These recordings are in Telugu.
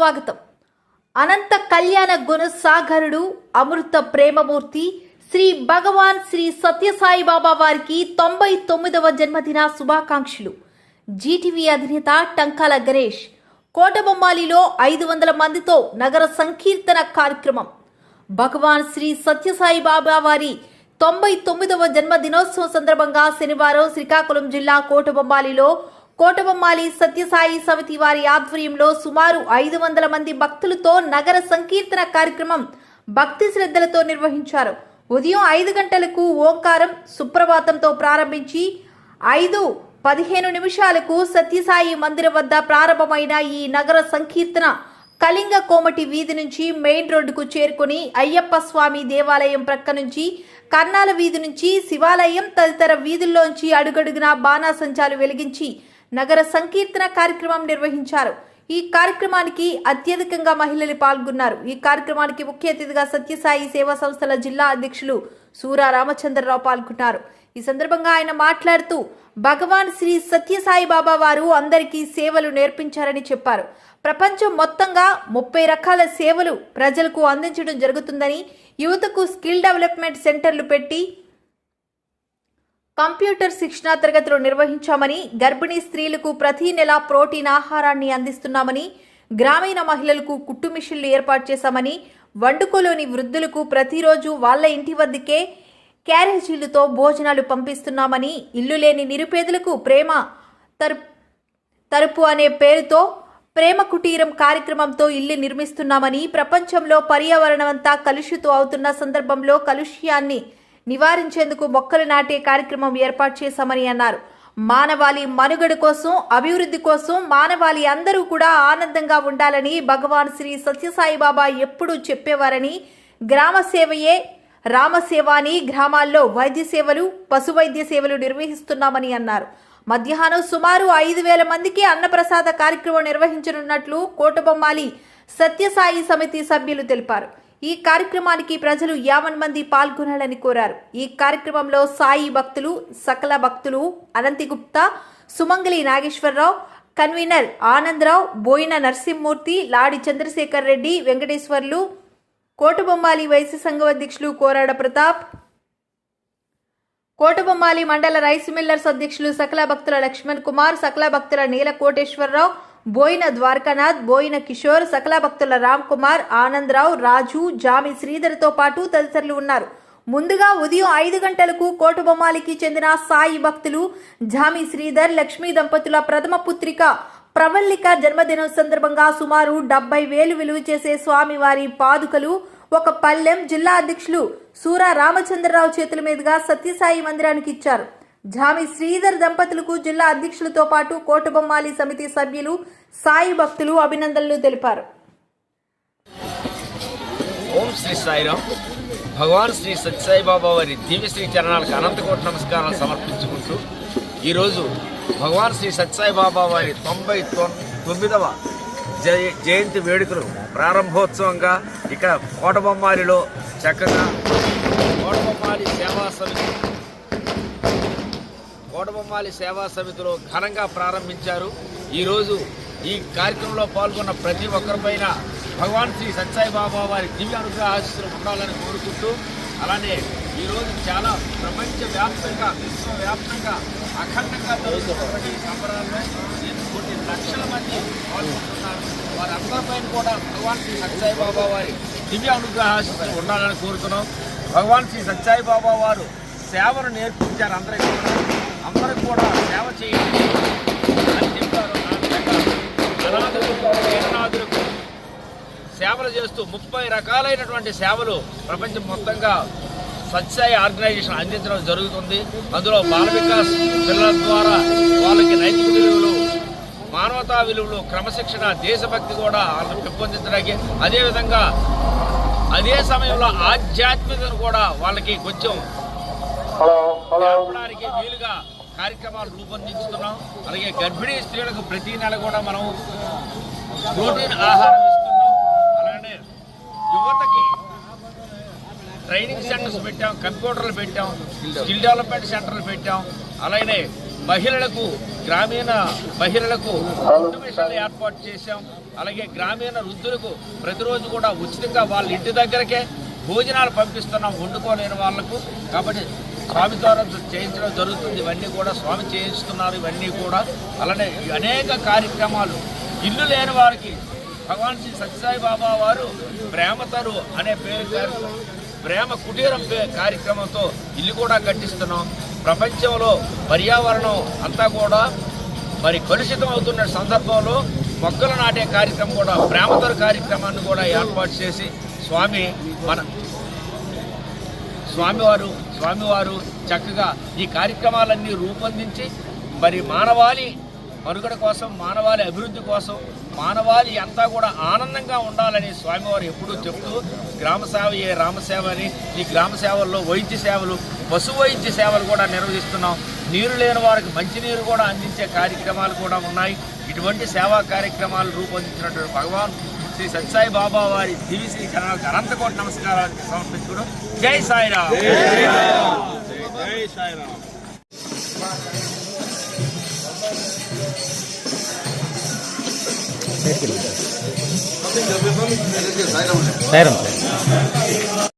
స్వాగతం. అనంత కళ్యాణ గుణసాగరుడు అమృత ప్రేమమూర్తి శ్రీ భగవాన్ శ్రీ సత్యసాయి బాబా వారికి తొంభై తొమ్మిదవ జన్మదిన శుభాకాంక్షలు. జీటీవీ అధినేత టంకాల గణేష్ కోటబొమ్మాలిలో ఐదు వందల మందితో నగర సంకీర్తన కార్యక్రమం. భగవాన్ శ్రీ సత్యసాయి బాబా వారి తొంభై తొమ్మిదవ జన్మదినోత్సవం సందర్భంగా శనివారం శ్రీకాకుళం జిల్లా కోటబొమ్మాలిలో కోటబొమ్మాలి సత్యసాయి సమితి వారి ఆధ్వర్యంలో సుమారు ఐదు వందల మంది భక్తులతో నగర సంకీర్తన కార్యక్రమం భక్తి శ్రద్ధలతో నిర్వహించారు. ఉదయం ఐదు గంటలకు ఓంకారం సుప్రభాతంతో ప్రారంభించి ఐదు పదిహేను నిమిషాలకు సత్యసాయి మందిరం వద్ద ప్రారంభమైన ఈ నగర సంకీర్తన కళింగ కోమటి వీధి నుంచి మెయిన్ రోడ్డుకు చేరుకుని అయ్యప్ప స్వామి దేవాలయం ప్రక్క నుంచి కర్నాల వీధి నుంచి శివాలయం తదితర వీధుల్లోంచి అడుగడుగునా బాణాసంచాలు వెలిగించి నగర సంకీర్తన కార్యక్రమం నిర్వహించారు. ఈ కార్యక్రమానికి అత్యధికంగా మహిళలు పాల్గొన్నారు. ఈ కార్యక్రమానికి ముఖ్య అతిథిగా సత్యసాయి సేవా సంస్థల జిల్లా అధ్యక్షులు సూరా రామచంద్రరావు పాల్గొన్నారు. ఈ సందర్భంగా ఆయన మాట్లాడుతూ భగవాన్ శ్రీ సత్యసాయి బాబా వారు అందరికీ సేవలు నేర్పించారని చెప్పారు. ప్రపంచం మొత్తంగా ముప్పై రకాల సేవలు ప్రజలకు అందించడం జరుగుతుందని యువతకు స్కిల్ డెవలప్మెంట్ సెంటర్లు పెట్టి కంప్యూటర్ శిక్షణా తరగతులు నిర్వహించామని గర్భిణీ స్త్రీలకు ప్రతి నెల ప్రోటీన్ ఆహారాన్ని అందిస్తున్నామని గ్రామీణ మహిళలకు కుట్టు మిషన్లు ఏర్పాటు చేశామని వండుకోలోని వృద్ధులకు ప్రతిరోజు వాళ్ళ ఇంటి వద్దకే క్యారేజీలతో భోజనాలు పంపిస్తున్నామని ఇల్లు లేని నిరుపేదలకు ప్రేమ తరు తరుపు అనే పేరుతో ప్రేమ కుటీరం కార్యక్రమంతో ఇల్లు నిర్మిస్తున్నామని ప్రపంచంలో పర్యావరణమంతా కలుషితం అవుతున్న సందర్భంలో కలుష్యాన్ని నివారించేందుకు మొక్కలు నాటే కార్యక్రమం ఏర్పాటు చేశామని అన్నారు. మానవాళి మనుగడ కోసం అభివృద్ధి కోసం మానవాళి అందరూ కూడా ఆనందంగా ఉండాలని భగవాన్ శ్రీ సత్యసాయి బాబా ఎప్పుడూ చెప్పేవారని గ్రామ సేవయే రామసేవ అని గ్రామాల్లో వైద్య సేవలు పశు వైద్య సేవలు నిర్వహిస్తున్నామని అన్నారు. మధ్యాహ్నం సుమారు ఐదు వేల మందికి అన్నప్రసాద కార్యక్రమం నిర్వహించనున్నట్లు కోటబొమ్మాలి సత్యసాయి సమితి సభ్యులు తెలిపారు. ఈ కార్యక్రమానికి ప్రజలు యావన్ మంది పాల్గొనాలని కోరారు. ఈ కార్యక్రమంలో సాయి భక్తులు సకల భక్తులు అనంతి గుప్తా నాగేశ్వరరావు కన్వీనర్ ఆనందరావు బోయిన నరసింహమూర్తి లాడి చంద్రశేఖర్ రెడ్డి వెంకటేశ్వర్లు కోటబొమ్మాలి వైశ్య సంఘం అధ్యక్షులు కోరాడ ప్రతాప్ కోటబొమ్మాలి మండల రైస్ మిల్లర్స్ అధ్యక్షులు సకల భక్తుల లక్ష్మణ్ కుమార్ సకల భక్తుల నీల కోటేశ్వరరావు బోయిన ద్వారకానాథ్ బోయిన కిషోర్ సకల భక్తుల రామ్ కుమార్ ఆనందరావు రాజు జామి శ్రీధర్తో పాటు తదితరులు ఉన్నారు. ముందుగా ఉదయం ఐదు గంటలకు కోటబొమ్మాలికి చెందిన సాయి భక్తులు జామి శ్రీధర్ లక్ష్మీ దంపతుల ప్రథమ పుత్రిక ప్రవల్లిక జన్మదినం సందర్భంగా సుమారు డెబ్బై వేలు విలువ చేసే స్వామివారి పాదుకలు ఒక పల్లెం జిల్లా అధ్యక్షులు సూరా రామచంద్రరావు చేతుల మీదుగా సత్యసాయి మందిరానికి ఇచ్చారు. జామి శ్రీధర్ దంపతులకు జిల్లా అధ్యక్షులతో పాటు కోటబొమ్మాలి సమితి సభ్యులు సాయి భక్తులు అభినందనలు తెలిపారు. ఓం శ్రీ సాయిరామ్ భగవాన్ శ్రీ సత్యసాయి బాబా వారి దివ్యశ్రీ చరణాలకు అనంతకోటి నమస్కారాలు సమర్పించుకుంటూ ఈరోజు భగవాన్ శ్రీ సత్యసాయి బాబా వారి తొంభై తొమ్మిదవ జయ జయంతి వేడుకలు ప్రారంభోత్సవంగా ఇక్కడ కోటబొమ్మాలిలో చక్కగా కోటబొమ్మాలి సేవా సమితి కోటబొమ్మాలి సేవా సమితిలో ఘనంగా ప్రారంభించారు. ఈరోజు ఈ కార్యక్రమంలో పాల్గొన్న ప్రతి ఒక్కరిపైన భగవాన్ శ్రీ సత్సాయి బాబా వారి దివ్య అనుగ్రహ ఆశీస్సులు ఉండాలని కోరుకుంటూ అలానే ఈరోజు చాలా ప్రపంచవ్యాప్తంగా విశ్వవ్యాప్తంగా అఖండంగా జరుగుతున్నటువంటి ఈ సంబరాల్లో కొన్ని లక్షల మంది పాల్గొంటున్నారు. వారందరిపైన కూడా భగవాన్ శ్రీ సత్సాయి బాబా వారి దివ్య అనుగ్రహ ఆశీస్సులు ఉండాలని కోరుతున్నాం. భగవాన్ శ్రీ సత్సాయి బాబా వారు సేవను నేర్పించారు అందరికీ. కూడా అందరికి కూడా సేవ చేయండి. అని అనాథులకు సేవలు చేస్తూ ముప్పై రకాలైనటువంటి సేవలు ప్రపంచం మొత్తంగా సత్సాయి ఆర్గనైజేషన్ అందించడం జరుగుతుంది. అందులో బాల వికాస్ పిల్లల ద్వారా వాళ్ళకి నైతిక విలువలు మానవతా విలువలు క్రమశిక్షణ దేశభక్తి కూడా వాళ్ళని పెంపొందించడానికి. అదేవిధంగా అదే సమయంలో ఆధ్యాత్మికతను కూడా వాళ్ళకి కొంచెం వీలుగా కార్యక్రమాలు రూపొందించుతున్నాం. అలాగే గర్భిణీ స్త్రీలకు ప్రతి నెల కూడా మనం ప్రోటీన్ ఆహారం ఇస్తున్నాం. అలాగే యువతకి ట్రైనింగ్ సెంటర్స్ పెట్టాం కంప్యూటర్లు పెట్టాం స్కిల్ డెవలప్మెంట్ సెంటర్లు పెట్టాం. అలాగే మహిళలకు గ్రామీణ మహిళలకు మిషన్లు ఏర్పాటు చేశాం. అలాగే గ్రామీణ వృద్ధులకు ప్రతిరోజు కూడా ఉచితంగా వాళ్ళ ఇంటి దగ్గరకే భోజనాలు పంపిస్తున్నాం వండుకోలేని వాళ్ళకు. కాబట్టి స్వామి ద్వారా చేయించడం జరుగుతుంది. ఇవన్నీ కూడా స్వామి చేయిస్తున్నారు. ఇవన్నీ కూడా అలానే అనేక కార్యక్రమాలు. ఇల్లు లేని వారికి భగవాన్ శ్రీ సత్యసాయి బాబా వారు ప్రేమతరు అనే పేరు ప్రేమ కుటీరం పే- కార్యక్రమంతో ఇల్లు కూడా కట్టిస్తున్నాం. ప్రపంచంలో పర్యావరణం అంతా కూడా మరి కలుషితం అవుతున్న సందర్భంలో మొక్కలు నాటే కార్యక్రమం కూడా ప్రేమతర కార్యక్రమాన్ని కూడా ఏర్పాటు చేసి స్వామి మన స్వామివారు స్వామివారు చక్కగా ఈ కార్యక్రమాలన్నీ రూపొందించి మరి మానవాళి మనుగడ కోసం మానవాళి అభివృద్ధి కోసం మానవాళి అంతా కూడా ఆనందంగా ఉండాలని స్వామివారు ఎప్పుడూ చెప్తూ గ్రామ సేవ ఏ రామసేవ అని ఈ గ్రామ సేవల్లో వైద్య సేవలు పశు వైద్య సేవలు కూడా నిర్వహిస్తున్నాం. నీరు లేని వారికి మంచినీరు కూడా అందించే కార్యక్రమాలు కూడా ఉన్నాయి. ఇటువంటి సేవా కార్యక్రమాలు రూపొందించినటువంటి భగవాన్ శ్రీ సత్సాయి బాబా వారి దివిశ్రీ చరణాలకు అనంతకోటి నమస్కారాలు సమర్పించుకోవడం జై సాయిరామ్. సైరం నమో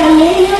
Hallelujah.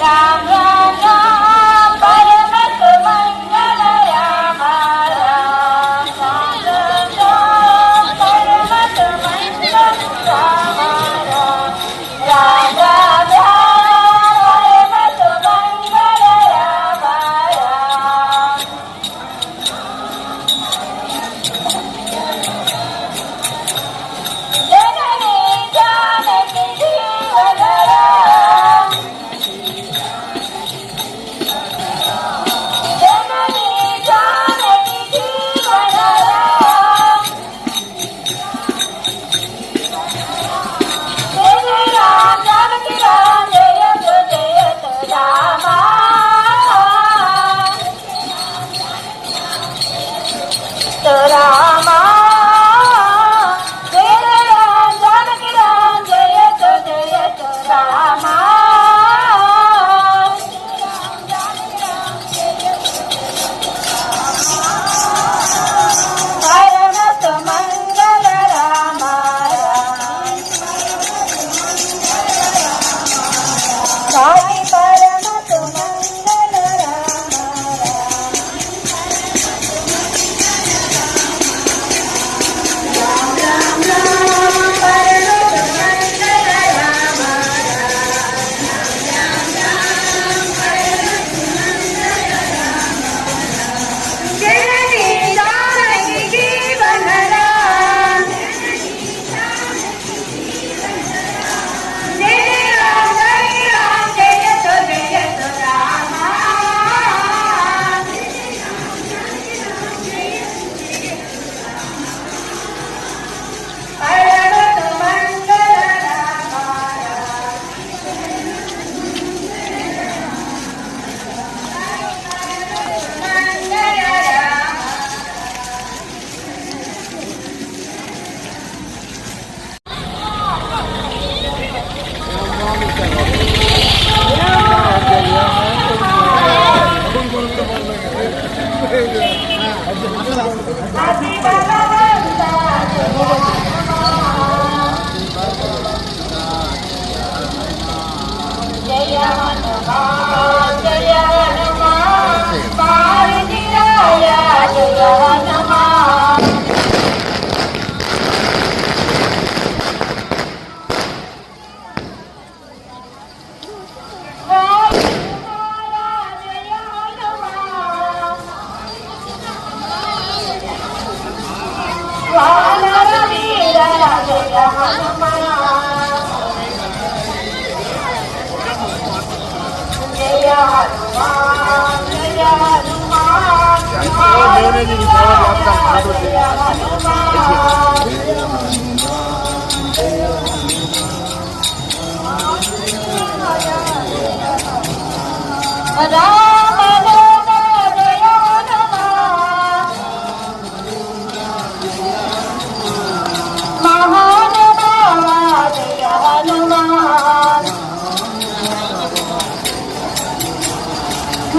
Come on.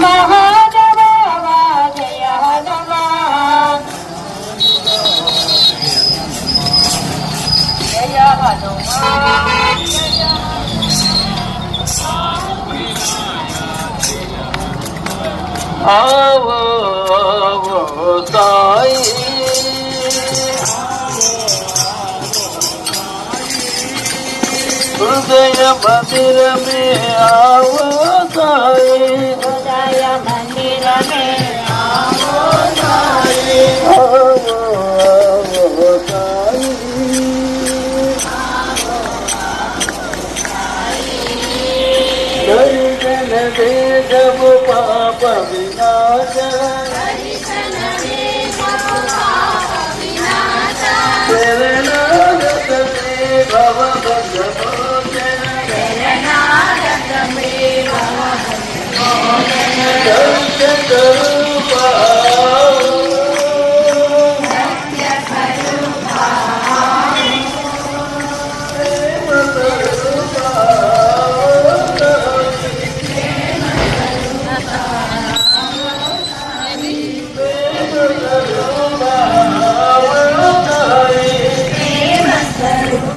Maha आव साई हृदय मंदिर में आव साई हृदय मंदिर में आवो साई চরণ